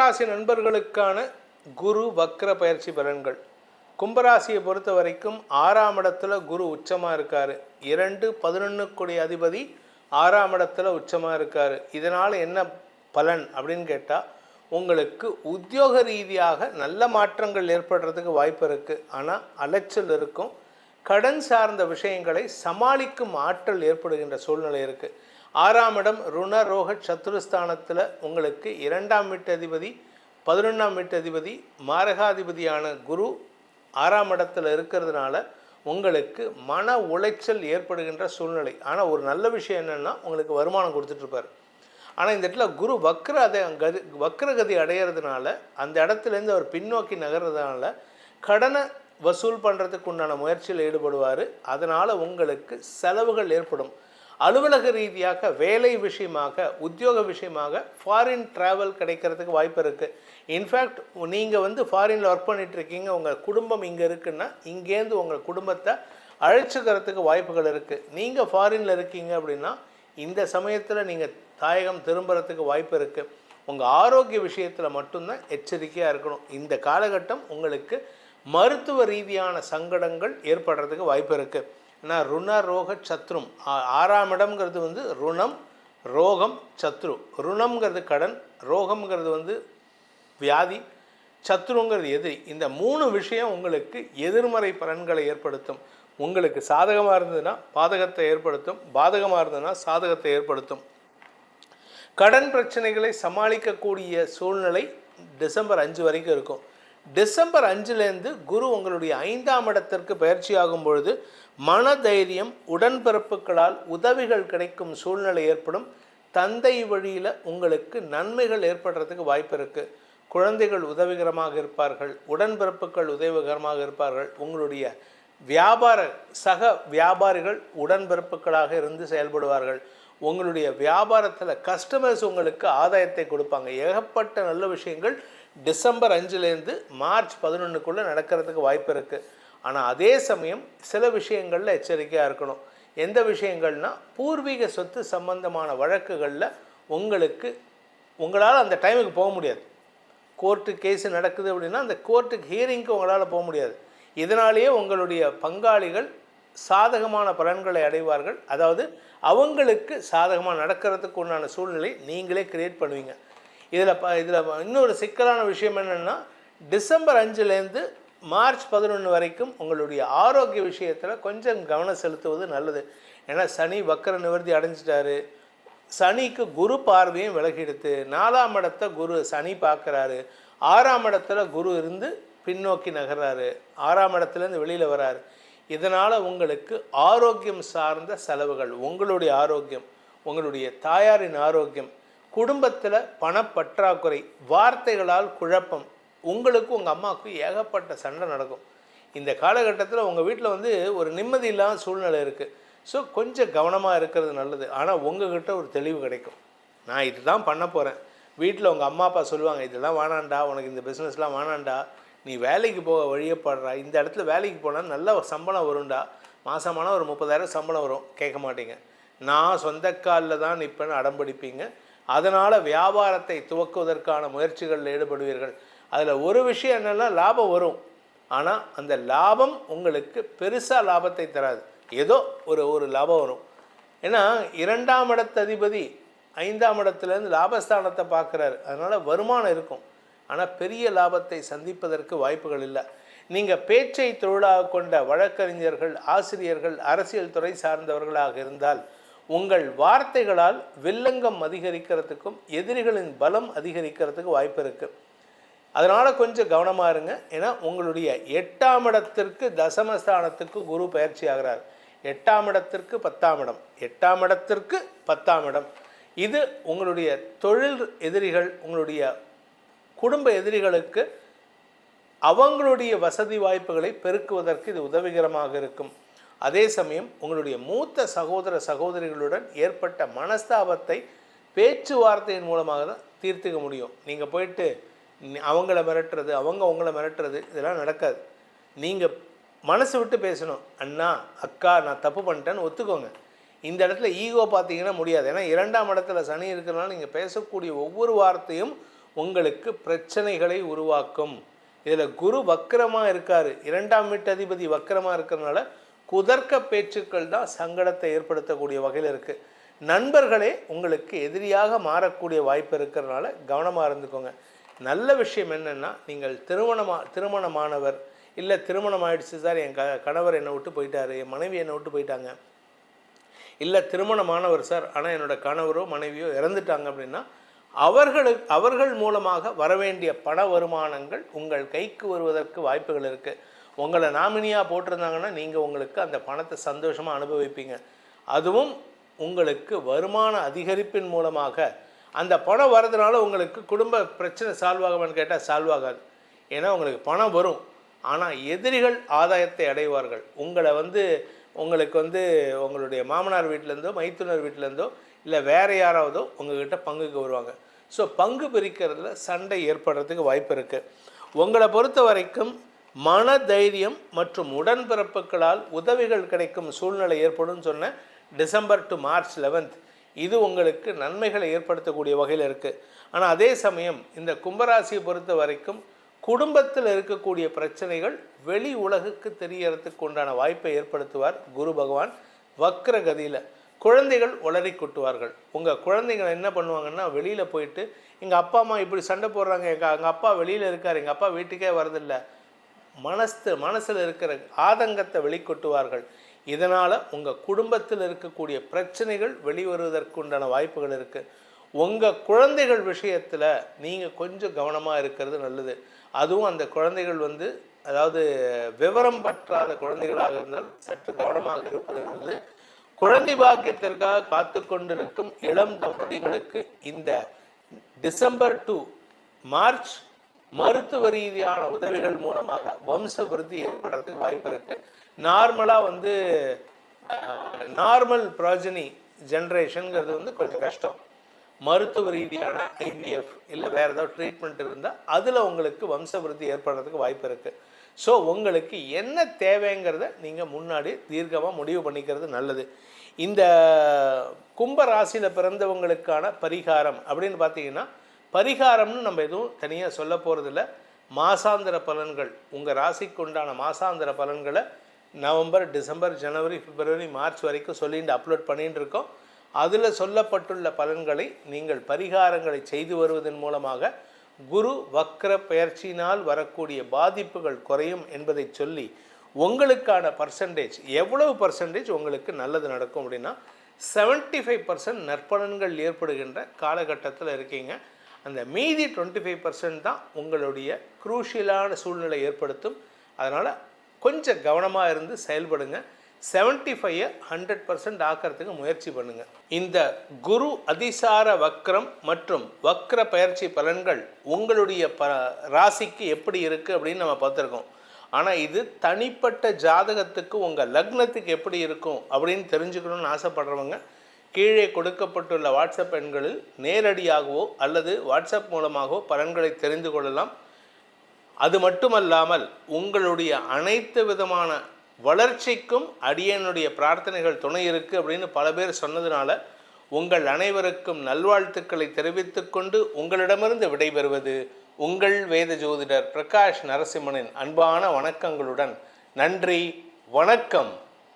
கும்பராசி நண்பர்களுக்கான குரு வக்ர பயிற்சி பலன்கள். கும்பராசியை பொறுத்த வரைக்கும் ஆறாம் இடத்துல குரு உச்சமாக இருக்கார். இரண்டு பதினொன்றுக்குடைய அதிபதி ஆறாம் இடத்துல உச்சமாக இருக்கார். இதனால் என்ன பலன் அப்படின்னு கேட்டால் உங்களுக்கு உத்தியோக ரீதியாக நல்ல மாற்றங்கள் ஏற்படுறதுக்கு வாய்ப்பு இருக்குது ஆனால் அலைச்சல் இருக்கும். கடன் சார்ந்த விஷயங்களை சமாளிக்கும் ஆற்றல் ஏற்படுகின்ற சூழ்நிலை இருக்குது ஆறாம் இடம் ருண ரோக சத்துருஸ்தானத்தில் உங்களுக்கு இரண்டாம் வீட்டு அதிபதி பதினொன்றாம் வீட்டு அதிபதி மாரகாதிபதியான குரு ஆறாம் இடத்துல இருக்கிறதுனால உங்களுக்கு மன உளைச்சல் ஏற்படுகின்ற சூழ்நிலை. ஆனால் ஒரு நல்ல விஷயம் என்னென்னா உங்களுக்கு வருமானம் கொடுத்துட்ருப்பார் ஆனால் இந்த இடத்துல குரு வக்ர அதை கதி வக்ரகதி அடையிறதுனால அந்த இடத்துலேருந்து அவர் பின்னோக்கி நகர்றதுனால கடனை வசூல் பண்ணுறதுக்கு உண்டான முயற்சியில் ஈடுபடுவார். அதனால் உங்களுக்கு செலவுகள் ஏற்படும். அலுவலக ரீதியாக வேலை விஷயமாக உத்தியோக விஷயமாக ஃபாரின் ட்ராவல் கிடைக்கிறதுக்கு வாய்ப்பு இருக்குது இன்ஃபேக்ட் நீங்கள் வந்து ஃபாரினில் ஒர்க் பண்ணிகிட்ருக்கீங்க உங்கள் குடும்பம் இங்கே இருக்குன்னா இங்கேருந்து உங்கள் குடும்பத்தை அழைச்சிக்கிறதுக்கு வாய்ப்புகள் இருக்குது நீங்கள் ஃபாரினில் இருக்கீங்க அப்படின்னா இந்த சமயத்தில் நீங்கள் தாயகம் திரும்புறதுக்கு வாய்ப்பு இருக்குது உங்கள் ஆரோக்கிய விஷயத்தில் மட்டும்தான் எச்சரிக்கையாக இருக்கணும். இந்த காலகட்டம் உங்களுக்கு மருத்துவ ரீதியான சங்கடங்கள் ஏற்படுறதுக்கு வாய்ப்பு இருக்குது ஏன்னா ருண ரோக சத்ரும் ஆ- ஆறாம் இடம்ங்கிறது வந்து ருணம் ரோகம் சத்ரு. ருணம்ங்கிறது கடன் ரோகம்ங்கிறது வந்து வியாதி சத்ருங்கிறது எதிரி. இந்த மூணு விஷயம் உங்களுக்கு எதிர்மறை பலன்களை ஏற்படுத்தும். உங்களுக்கு சாதகமாக இருந்ததுன்னா பாதகத்தை ஏற்படுத்தும். பாதகமாக இருந்ததுன்னா சாதகத்தை ஏற்படுத்தும். கடன் பிரச்சனைகளை சமாளிக்கக்கூடிய சூழ்நிலை டிசம்பர் அஞ்சு வரைக்கும் இருக்கும். டிசம்பர் அஞ்சுலேருந்து குரு உங்களுடைய ஐந்தாம் இடத்திற்கு பயிற்சியாகும் பொழுது மனதைரியம் உடன்பிறப்புகளால் உதவிகள் கிடைக்கும் சூழ்நிலை ஏற்படும். தந்தை வழியில் உங்களுக்கு நன்மைகள் ஏற்படுறதுக்கு வாய்ப்பு இருக்குது குழந்தைகள் உதவிகரமாக இருப்பார்கள் உடன்பிறப்புகள் உதவிகரமாக இருப்பார்கள். உங்களுடைய வியாபார சக வியாபாரிகள் உடன்பிறப்புகளாக இருந்து செயல்படுவார்கள். உங்களுடைய வியாபாரத்தில் கஸ்டமர்ஸ் உங்களுக்கு ஆதாயத்தை கொடுப்பாங்க. ஏகப்பட்ட நல்ல விஷயங்கள் டிசம்பர் அஞ்சுலேருந்து மார்ச் பதினொன்றுக்குள்ளே நடக்கிறதுக்கு வாய்ப்பு இருக்குது ஆனால் அதே சமயம் சில விஷயங்களில் எச்சரிக்கையாக இருக்கணும். எந்த விஷயங்கள்னா பூர்வீக சொத்து சம்பந்தமான வழக்குகளில் உங்களுக்கு உங்களால் அந்த டைமுக்கு போக முடியாது. கோர்ட்டு கேஸு நடக்குது அப்படின்னா அந்த கோர்ட்டுக்கு ஹியரிங்க்கு உங்களால் போக முடியாது. இதனாலேயே உங்களுடைய பங்காளிகள் சாதகமான பலன்களை அடைவார்கள். அதாவது அவங்களுக்கு சாதகமாக நடக்கிறதுக்கு உண்டான சூழ்நிலை நீங்களே கிரியேட் பண்ணுவீங்க. இதில் ப இதில் இன்னொரு சிக்கலான விஷயம் என்னென்னா டிசம்பர் அஞ்சுலேருந்து மார்ச் பதினொன்று வரைக்கும் உங்களுடைய ஆரோக்கிய விஷயத்தில் கொஞ்சம் கவனம் செலுத்துவது நல்லது. ஏன்னா சனி வக்கர நிவர்த்தி அடைஞ்சிட்டாரு. சனிக்கு குரு பார்வையும் விலகிடுத்து நாலாம் இடத்த குரு சனி பார்க்குறாரு. ஆறாம் இடத்துல குரு இருந்து பின்னோக்கி நகர்றாரு. ஆறாம் இடத்துலேருந்து வெளியில் வராரு. இதனால் உங்களுக்கு ஆரோக்கியம் சார்ந்த செலவுகள் உங்களுடைய ஆரோக்கியம் உங்களுடைய தாயாரின் ஆரோக்கியம் குடும்பத்தில் பணப்பற்றாக்குறை வார்த்தைகளால் குழப்பம் உங்களுக்கு உங்கள் அம்மாவுக்கும் ஏகப்பட்ட சண்டை நடக்கும். இந்த காலகட்டத்தில் உங்கள் வீட்டில் வந்து ஒரு நிம்மதி இல்லாத சூழ்நிலை இருக்குது ஸோ கொஞ்சம் கவனமாக இருக்கிறது நல்லது. ஆனால் உங்ககிட்ட ஒரு தெளிவு கிடைக்கும். நான் இதுதான் பண்ண போகிறேன் வீட்டில் உங்கள் அம்மா அப்பா சொல்லுவாங்க இதெல்லாம் வேணாண்டா உனக்கு இந்த பிஸ்னஸ்லாம் வேணாண்டா நீ வேலைக்கு போக வழியப்படுறா. இந்த இடத்துல வேலைக்கு போனால் நல்ல சம்பளம் வரும்டா. மாதமான ஒரு முப்பதாயிரம் சம்பளம் வரும். கேட்க மாட்டீங்க. நான் சொந்த காலில் தான் நிற்பேன்னு அடம்பிடிப்பீங்க அதனால் வியாபாரத்தை துவக்குவதற்கான முயற்சிகளில் ஈடுபடுவீர்கள். அதில் ஒரு விஷயம் என்னென்னா லாபம் வரும். ஆனால் அந்த லாபம் உங்களுக்கு பெருசாக லாபத்தை தராது. ஏதோ ஒரு ஒரு லாபம் வரும். ஏன்னா இரண்டாம் இடத்து அதிபதி ஐந்தாம் இடத்துலேருந்து லாபஸ்தானத்தை பார்க்குறாரு. அதனால் வருமானம் இருக்கும். ஆனால் பெரிய லாபத்தை சந்திப்பதற்கு வாய்ப்புகள் இல்லை. நீங்கள் பேச்சை தொழிலாக கொண்ட வழக்கறிஞர்கள் ஆசிரியர்கள் அரசியல் துறை சார்ந்தவர்களாக இருந்தால் உங்கள் வார்த்தைகளால் வில்லங்கம் அதிகரிக்கிறதுக்கும் எதிரிகளின் பலம் அதிகரிக்கிறதுக்கு வாய்ப்பு இருக்குது அதனால் கொஞ்சம் கவனமாக இருங்க. ஏன்னா உங்களுடைய எட்டாம் இடத்திற்கு தசமஸ்தானத்துக்கு குரு பயிற்சி ஆகிறார். எட்டாம் இடத்திற்கு பத்தாம் இடம். எட்டாம் இடத்திற்கு பத்தாம் இடம். இது உங்களுடைய தொழில் எதிரிகள் உங்களுடைய குடும்ப எதிரிகளுக்கு அவங்களுடைய வசதி வாய்ப்புகளை பெருக்குவதற்கு இது உதவிகரமாக இருக்கும். அதே சமயம் உங்களுடைய மூத்த சகோதர சகோதரிகளுடன் ஏற்பட்ட மனஸ்தாபத்தை பேச்சுவார்த்தையின் மூலமாக தான் தீர்த்துக்க முடியும். நீங்கள் போயிட்டு அவங்கள மிரட்டுறது அவங்க உங்களை மிரட்டுறது இதெல்லாம் நடக்காது. நீங்கள் மனசு விட்டு பேசணும். அண்ணா அக்கா நான் தப்பு பண்ணிட்டேன்னு ஒத்துக்கோங்க. இந்த இடத்துல ஈகோ பார்த்தீங்கன்னா முடியாது. ஏன்னா இரண்டாம் இடத்துல சனி இருக்கிறனால நீங்கள் பேசக்கூடிய ஒவ்வொரு வார்த்தையும் உங்களுக்கு பிரச்சனைகளை உருவாக்கும். இதில் குரு வக்கரமாக இருக்கார். இரண்டாம் வீட்டு அதிபதி வக்கரமாக இருக்கிறதுனால குதர்க்க பேச்சுக்கள் தான் சங்கடத்தை ஏற்படுத்தக்கூடிய வகையில் இருக்குது நண்பர்களே உங்களுக்கு எதிரியாக மாறக்கூடிய வாய்ப்பு இருக்கிறனால கவனமாக இருந்துக்கோங்க. நல்ல விஷயம் என்னென்னா நீங்கள் திருமணமா திருமணமானவர் இல்லை திருமணம் ஆயிடுச்சு சார் என் க கணவர் என்னை விட்டு போயிட்டார் என் மனைவி என்னை விட்டு போயிட்டாங்க. இல்லை திருமணமானவர் சார் ஆனால் என்னோட கணவரோ மனைவியோ இறந்துட்டாங்க அப்படின்னா அவர்களுக்கு அவர்கள் மூலமாக வரவேண்டிய பண வருமானங்கள் உங்கள் கைக்கு வருவதற்கு வாய்ப்புகள் இருக்குது உங்களை நாமினியாக போட்டிருந்தாங்கன்னா நீங்கள் உங்களுக்கு அந்த பணத்தை சந்தோஷமாக அனுபவிப்பீங்க. அதுவும் உங்களுக்கு வருமான அதிகரிப்பின் மூலமாக. அந்த பணம் வரதுனால உங்களுக்கு குடும்ப பிரச்சனை சால்வ் ஆகுமான்னு கேட்டால் சால்வ் ஆகாது. ஏன்னா உங்களுக்கு பணம் வரும். ஆனால் எதிரிகள் ஆதாயத்தை அடைவார்கள். உங்களை வந்து உங்களுக்கு வந்து உங்களுடைய மாமனார் வீட்டிலேருந்தோ மைத்துனர் வீட்டிலேருந்தோ இல்லை வேறு யாராவதோ உங்கள்கிட்ட பங்குக்கு வருவாங்க ஸோ பங்கு பிரிக்கிறதுல சண்டை ஏற்படுறதுக்கு வாய்ப்பு இருக்குது உங்களை பொறுத்த வரைக்கும் மன தைரியம் மற்றும் உடன்பிறப்புகளால் உதவிகள் கிடைக்கும் சூழ்நிலை ஏற்படும் சொன்ன டிசம்பர் டு மார்ச் லெவன்த் இது உங்களுக்கு நன்மைகளை ஏற்படுத்தக்கூடிய வகையில் இருக்குது ஆனால் அதே சமயம் இந்த கும்பராசியை பொறுத்த வரைக்கும் குடும்பத்தில் இருக்கக்கூடிய பிரச்சனைகள் வெளி உலகுக்கு தெரியறதுக்கு உண்டான வாய்ப்பை ஏற்படுத்துவார் குரு பகவான் வக்ர கதியில் குழந்தைகள் உளறி கொட்டுவார்கள். உங்கள் குழந்தைகள் என்ன பண்ணுவாங்கன்னா வெளியில் போயிட்டு எங்கள் அப்பா அம்மா இப்படி சண்டை போடுறாங்க. எங்கள் எங்கள் அப்பா வெளியில் இருக்கார். எங்கள் அப்பா வீட்டுக்கே வரதில்லை. மனசு மனசில் இருக்கிற ஆதங்கத்தை வெளிக்கொட்டுவார்கள். இதனால் உங்கள் குடும்பத்தில் இருக்கக்கூடிய பிரச்சனைகள் வெளிவருவதற்குண்டான வாய்ப்புகள் இருக்குது உங்கள் குழந்தைகள் விஷயத்தில் நீங்கள் கொஞ்சம் கவனமாக இருக்கிறது நல்லது. அதுவும் அந்த குழந்தைகள் வந்து அதாவது விவரம் பற்றாத குழந்தைகளாக இருந்தால் சற்று கவனமாக இருப்பது நல்லது. குழந்தை பாக்கியத்திற்காக காத்து கொண்டிருக்கும் இளம் தம்பதிகளுக்கு இந்த டிசம்பர் டு மார்ச் மருத்துவ ரீதியான உதவிகள் மூலமாக வம்ச விருத்தி ஏற்படுறதுக்கு வாய்ப்பு இருக்கு. நார்மலாக வந்து நார்மல் ப்ராஜனி ஜென்ரேஷனுங்கிறது வந்து கொஞ்சம் கஷ்டம். மருத்துவ ரீதியான ஐவிஎஃப் இல்லை வேறு ஏதாவது ட்ரீட்மெண்ட் இருந்தால் அதில் உங்களுக்கு வம்ச விருத்தி ஏற்படுறதுக்கு வாய்ப்பு இருக்குது ஸோ உங்களுக்கு என்ன தேவைங்கிறத நீங்கள் முன்னாடி தீர்க்கமாக முடிவு பண்ணிக்கிறது நல்லது. இந்த கும்ப ராசியில் பிறந்தவங்களுக்கான பரிகாரம் அப்படின்னு பார்த்தீங்கன்னா பரிகாரம்னு நம்ம எதுவும் தனியாக சொல்ல போகிறதில்ல மாசாந்திர பலன்கள் உங்கள் ராசிக்கு உண்டான மாசாந்திர பலன்களை நவம்பர் டிசம்பர் ஜனவரி பிப்ரவரி மார்ச் வரைக்கும் சொல்லிட்டு அப்லோட் பண்ணிகிட்டு இருக்கோம். அதில் சொல்லப்பட்டுள்ள பலன்களை நீங்கள் பரிகாரங்களை செய்து வருவதன் மூலமாக குரு வக்ர பெயர்ச்சியினால் வரக்கூடிய பாதிப்புகள் குறையும் என்பதை சொல்லி உங்களுக்கான பர்சன்டேஜ் எவ்வளவு பர்சன்டேஜ் உங்களுக்கு நல்லது நடக்கும் அப்படின்னா 75% ஃபைவ் பர்சன்ட் நற்பலன்கள் ஏற்படுகின்ற காலகட்டத்தில் இருக்கீங்க. அந்த மீதி டுவெண்ட்டி ஃபைவ் பர்சன்ட் தான் உங்களுடைய குரூஷியலான சூழ்நிலை ஏற்படுத்தும். அதனால் கொஞ்சம் கவனமாக இருந்து செயல்படுங்க. 75 ஃபைவை ஹண்ட்ரட் பர்சன்ட் ஆக்கிறதுக்கு முயற்சி பண்ணுங்க. இந்த குரு அதிசார வக்ரம் மற்றும் வக்ர பயிற்சி பலன்கள் உங்களுடைய ப ராசிக்கு எப்படி இருக்குது அப்படின்னு நம்ம பார்த்துருக்கோம். ஆனால் இது தனிப்பட்ட ஜாதகத்துக்கு உங்கள் லக்னத்துக்கு எப்படி இருக்கும் அப்படின்னு தெரிஞ்சுக்கணும்னு ஆசைப்படுறவங்க கீழே கொடுக்கப்பட்டுள்ள வாட்ஸ்அப் எண்களில் நேரடியாகவோ அல்லது வாட்ஸ்அப் மூலமாகவோ பலன்களை தெரிந்து கொள்ளலாம். அது மட்டுமல்லாமல் உங்களுடைய அனைத்து விதமான வளர்ச்சிக்கும் அடியனுடைய பிரார்த்தனைகள் துணை இருக்கு அப்படின்னு பல பேர் சொன்னதுனால உங்கள் அனைவருக்கும் நல்வாழ்த்துக்களை தெரிவித்துக்கொண்டு உங்களிடமிருந்து விடைபெறுவது உங்கள் வேத ஜோதிடர் பிரகாஷ் நரசிம்மனின் அன்பான வணக்கங்களுடன் நன்றி வணக்கம்.